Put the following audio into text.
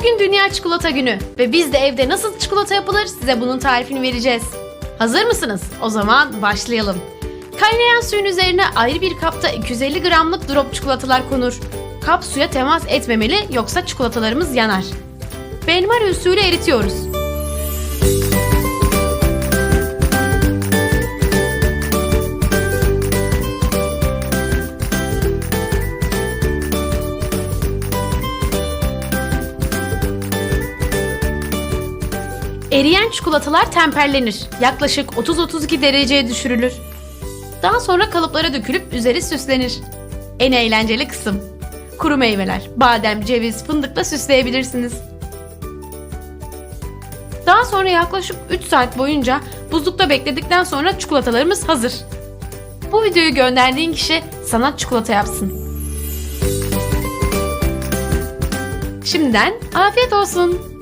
Bugün Dünya Çikolata Günü ve biz de evde nasıl çikolata yapılır size bunun tarifini vereceğiz. Hazır mısınız? O zaman başlayalım. Kaynayan suyun üzerine ayrı bir kapta 250 gramlık drop çikolatalar konur. Kap suya temas etmemeli yoksa çikolatalarımız yanar. Benmari usulü eritiyoruz. Eriyen çikolatalar temperlenir. Yaklaşık 30-32 dereceye düşürülür. Daha sonra kalıplara dökülüp üzeri süslenir. En eğlenceli kısım. Kuru meyveler, badem, ceviz, fındıkla süsleyebilirsiniz. Daha sonra yaklaşık 3 saat boyunca buzlukta bekledikten sonra çikolatalarımız hazır. Bu videoyu gönderdiğin kişi sana çikolata yapsın. Şimdiden afiyet olsun.